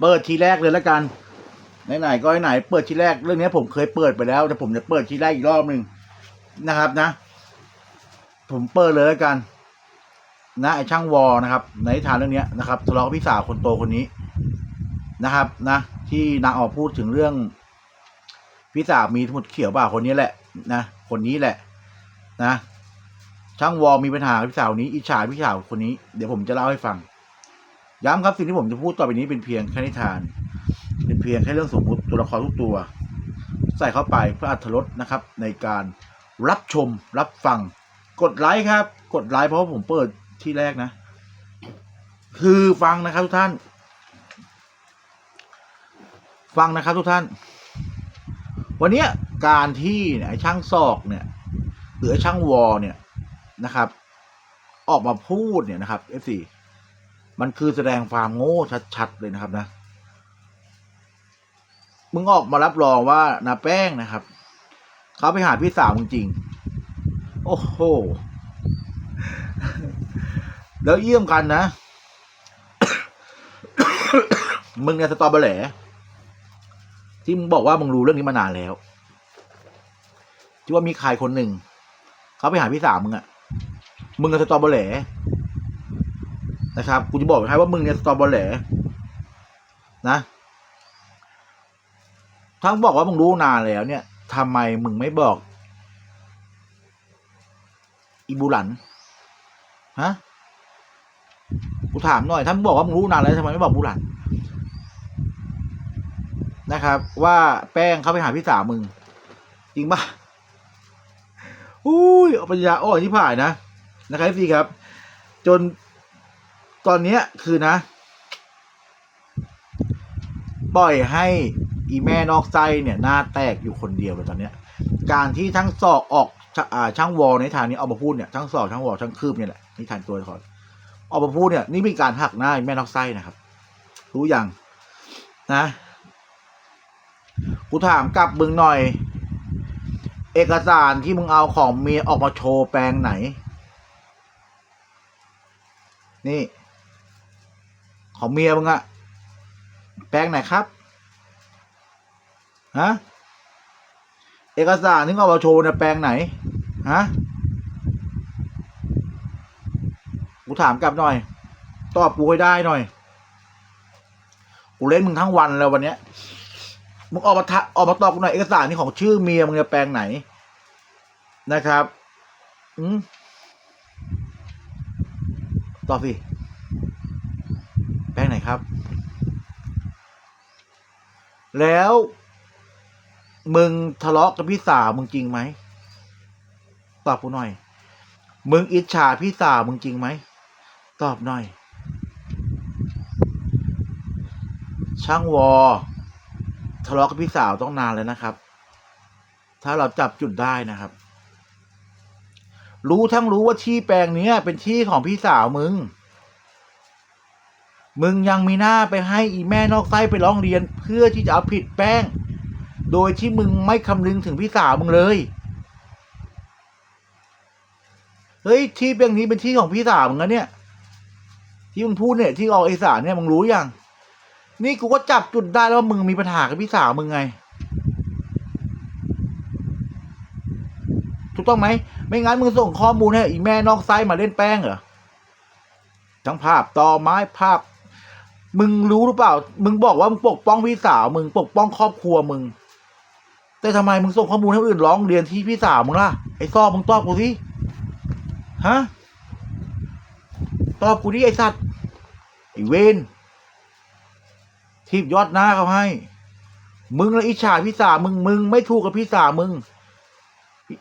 เปิดทีแรกเลยแล้วกันไหนๆก็ไหนๆเปิดทีแรกเรื่องนี้ผมเคยเปิดไปแล้ว แต่ผมจะเปิดทีแรกอีกรอบหนึ่งนะครับนะ ผมเปิดเลยแล้วกัน นะไอช่างวอนะครับ ในนิทานเรื่องนี้นะครับทะเลาะกับพี่สาวคนโตคนนี้นะครับนะ ที่นางออกพูดถึงเรื่องพี่สาวมีสมุดเขียวบ่าคนนี้แหละนะคนนี้แหละ นะ ช่างวอมีปัญหาพี่สาวนี้อิจฉาพี่สาวคนนี้เดี๋ยวผมจะเล่าให้ฟัง ย้ำครับสิ่งที่ผมจะพูดต่อไปนี้เป็นเพียงแค่นิทาน เป็นเพียงแค่เรื่องสมมุติตัวละครทุกตัว ใส่เข้าไปเพื่ออัธรสนะครับ ในการรับชมรับฟัง กดไลค์ครับ กดไลค์เพราะผมเปิดที่แรกนะ คือฟังนะครับทุกท่าน ฟังนะครับทุกท่าน วันนี้การที่เนี่ยไอ้ช่างซอกเนี่ยหรือไอ้ช่างวอเนี่ยนะครับ ออกมาพูดเนี่ยนะครับ F4 มันคือแสดงความโง่ชัดๆเลยนะครับนะมึงออกมารับรองว่านาแป้งนะครับเขาไปหาพี่สาวมึงจริงโอ้โหแล้วเยี่ยมกันนะ มึงเนี่ยสตอเบอร์แหลที่มึงบอกว่ามึงรู้เรื่องนี้มานานแล้วที่ว่ามีใครคนหนึ่งเขาไปหาพี่สาวมึงอะมึงกับสตอเบอร์แหล นะครับกูจะบอกให้ว่ามึงเนี่ยสตอเบอร์แหลนะถ้าบอกว่ามึงรู้นานแล้วเนี่ยทำไมมึงไม่บอกอีบูหลันฮะกูถามหน่อยถ้ามึงบอกว่ามึงรู้นานแล้วทำไมไม่บอกบูหลันนะครับ ว่าแป้งเข้าไปหาพี่สาวมึง จริงปะอุ้ยปัญญาอ่อนที่ผ่านนะนะครับพี่ครับ จน ตอนเนี้ยคือนะ ปล่อยให้อีแม่นอกไส้เนี่ยหน้าแตกอยู่คนเดียวเลยตอนเนี้ย การที่ทั้งสอกออกช่าชางวอลในทางนี้เอามาพูดเนี่ยทั้งสอกทั้งวอลทั้งคืบเนี่ยแหละนิทานตัวละครออกมาพูดเนี่ยนี่มีการหักหน้าแม่นอกไส้นะครับ รู้อยังนะกูถามกลับมึงหน่อย เอกสารที่มึงเอาของเมียออกมาโชว์แปลงไหน นี่ ของเมียมึงอะแปลงไหนครับฮะเอกสารที่เอามาโชว์เนี่ยแปลงไหนฮะกูถามกลับหน่อย ตอบกูให้ได้หน่อยกูเล่นมึงทั้งวันแล้ววันเนี้ยมึงออกมาทะออกมาตอบกูหน่อยเอกสารนี่ของชื่อเมียมึงเนี่ยแปลงไหนนะครับ อืมตอบสิแป ครับ แล้ว มึงทะเลาะกับพี่สาวมึงจริงไหมตอบกูหน่อย มึงอิจฉาพี่สาวมึงจริงไหมตอบหน่อย ช่างวอทะเลาะกับพี่สาวต้องนานแล้วนะครับ ถ้าเราจับจุดได้นะครับ รู้ทั้งรู้ว่าที่แปลงเนี้ยเป็นที่ของพี่สาวมึง มึงยังมีหน้าไปให้อีแม่นอกไส้ไปร้องเรียน เพื่อที่จะเอาผิดแป้ง โดยที่มึงไม่คำนึงถึงพี่สาวมึงเลย เฮ้ยที่แปลงนี้เป็นที่ของพี่สาวมึงนะเนี่ย ที่มึงพูดเนี่ยที่ออกเอกสารเนี่ยมึงรู้ยังนี่กูก็จับจุดได้แล้วว่ามึงมีปัญหากับพี่สาวมึงไง ถูกต้องไหม ไม่งั้นมึงส่งข้อมูลให้อีแม่นอกไซต์มาเล่นแป้งเหรอ ทั้งภาพต่อไม้ภาพ มึงรู้หรือเปล่า มึงบอกว่ามึงปกป้องพี่สาว มึงปกป้องครอบครัวมึง แต่ทำไมมึงส่งข้อมูลให้คนอื่นร้องเรียนที่พี่สาวมึงล่ะ ไอ้ซอบมึงตอบกูสิฮะตอบกูดิไอ้สัตว์ไอ้เวนทีบยอดหน้าเขาให้ มึงละอิจฉาพี่สาวมึง มึงไม่ถูกกับพี่สาวมึง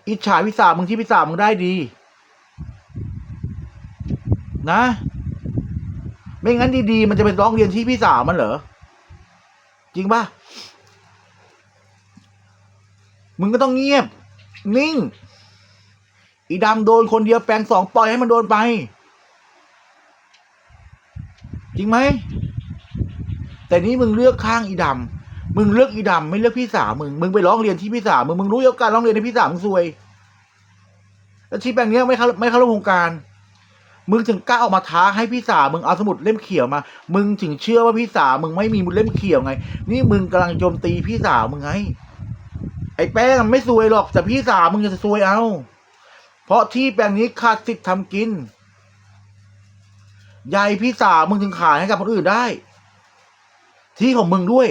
อิจฉาพี่สาวมึงที่พี่สาวมึงได้ดี นะ ไม่งั้นดีๆ มันจะไปร้องเรียนที่พี่สาวมันเหรอ จริงปะมึงก็ต้องเงียบ นิ่ง อีดำโดนคนเดียวแปลงสองปล่อยให้มันโดนไป จริงไหม แต่นี้มึงเลือกข้างอีดำมึงเลือกอีดำไม่เลือกพี่สาวมึง มึงไปร้องเรียนที่พี่สาวมึง มึงรู้แล้วการร้องเรียนในพี่สาวมึงซวย แล้วที่แปลงเนี้ยไม่เข้าไม่เข้าร่วมโครงการ มึงถึงกล้าออกมาท้าให้พี่สาวมึงเอาสมุดเล่มเขียวมา มึงถึงเชื่อว่าพี่สาวมึงไม่มีมุดเล่มเขียวไง นี่มึงกำลังโจมตีพี่สาวมึงไง ไอ้แป้งมันไม่ซวยหรอกแต่พี่สาวมึงจะซวยเอา เพราะที่แปลงนี้ขาดสิทธิ์ทำกินยายพี่สาวมึงถึงขายให้กับคนอื่นได้ ที่ของมึงด้วย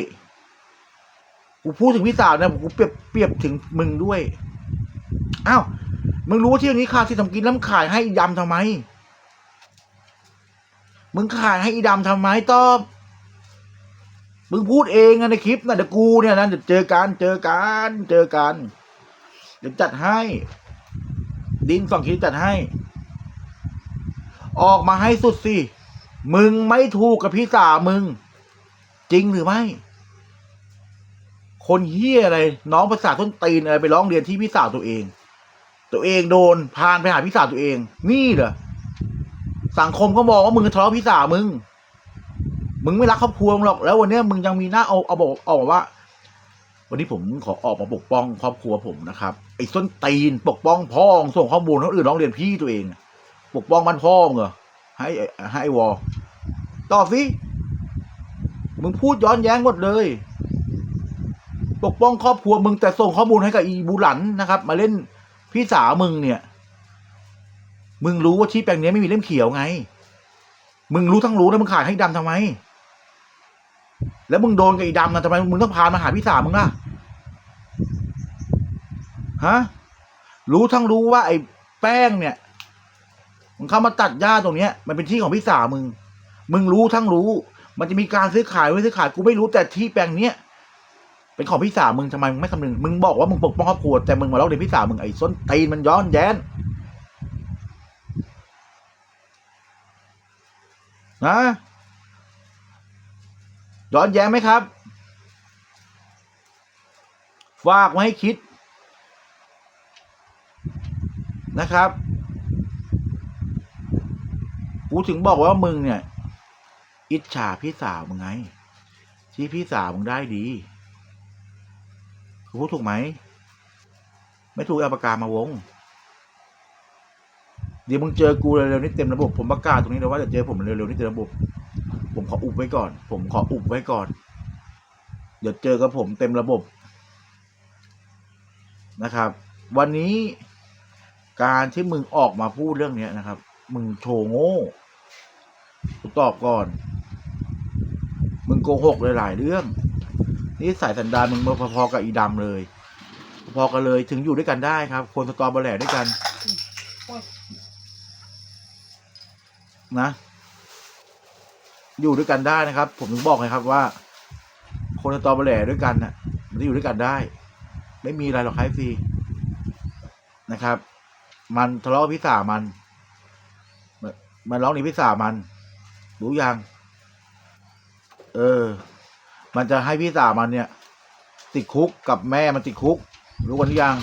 กูพูดถึงพี่สาวนะกูเปรียบเปรียบถึงมึงด้วย อ้าว มึงรู้ว่าที่นี้ขาดสิทธิ์ทำกินแล้วมึงขายให้อีดำทำไม มึงขายให้อีดำทำไมตอบ มึงพูดเองในคลิปนะเดี๋ยวกูเนี่ยนะเดี๋ยวเจอกันเจอกันเจอกันเดี๋ยวจัดให้ ดินฝั่งคิดจัดให้ ออกมาให้สุดสิ มึงไม่ถูกกับพี่สาวมึง จริงหรือไม่ คนเฮี้ยอะไร น้องภาษาต้นตีนอะไรไปร้องเรียนที่พี่สาวตัวเอง ตัวเองโดนพานไปหาพี่สาวตัวเอง นี่เหรอ สังคมก็มองว่ามึงทะเลาะพี่สาวมึง มึงไม่รักครอบครัวมึงหรอก แล้ววันนี้มึงยังมีหน้าเอาเอาบอกออกว่า วันนี้ผมขอออกมาปกป้องครอบครัวผมนะครับไอ้ส้นตีนปกป้องพ่อส่งข้อมูลให้คนอื่นร้องเรียนพี่ตัวเอง ปกป้องบ้านพ่องเหรอให้ให้ไอ้วอตอบสิมึงพูดย้อนแย้งหมดเลย ปกป้องครอบครัวมึงแต่ส่งข้อมูลให้กับอีบูหลันนะครับ มาเล่นพี่สาวมึงเนี่ย มึงรู้ว่าที่แปลงนี้ไม่มีเล่มเขียวไง มึงรู้ทั้งรู้แล้วมึงขายให้ดำทำไม แล้วมึงโดนกับไอ้ดำนะทำไมมึงต้องพามาหาพี่สาวมึงล่ะ ฮะ รู้ทั้งรู้ว่าไอ้แป้งเนี่ยมึงเข้ามาตัดหญ้าตรงเนี้ย มันเป็นที่ของพี่สาวมึง มึงรู้ทั้งรู้ มันจะมีการซื้อขายไม่ซื้อขายกูไม่รู้แต่ที่แปลงเนี้ยเป็นของพี่สาวมึงทำไมมึงไม่คำนึง มึงบอกว่ามึงปกป้องครอบครัวแต่มึงมาเล่าเรียนพี่สาวมึงไอ้ส้นตีนมันย้อนแย้น นะย้อนแย้งไหมครับ ฝากไว้ให้คิด นะครับ กูถึงบอกว่ามึงเนี่ย อิจฉาพี่สาวมึงไง ที่พี่สาวมึงได้ดีกูพูดถูกไหม ไม่ถูกเอาปากกามาวง เดี๋ยวมึงเจอกูเร็วๆนี้เต็มระบบผมประกาศตรงนี้เลยว่าจะเจอผมเร็วๆนี้เต็มระบบ ผมขออุบไว้ก่อน ผมขออุบไว้ก่อน เดี๋ยวเจอกับผมเต็มระบบนะครับ วันนี้การที่มึงออกมาพูดเรื่องเนี้ยนะครับ มึงโชว์โง่กูตอบก่อน มึงโกหกหลายๆเรื่องนี่สายสันดานมึงมาพอๆกับอีดำเลย พอกันเลยถึงอยู่ด้วยกันได้ครับ คนสตอเบอร์แหล่ด้วยกัน นะ อยู่ด้วยกันได้นะครับ ผมถึงบอกไงครับว่า คนตอเบอร์แหล่ด้วยกันน่ะ มันจะอยู่ด้วยกันได้ ไม่มีอะไรหรอกครซีนะครับ มันทะเลาะกับพี่สาวมัน มันร้องหนีพี่สาวมัน รู้ยัง เออ มันจะให้พี่สาวมันเนี่ย ติดคุกกับแม่มันติดคุก รู้กันหรือยัง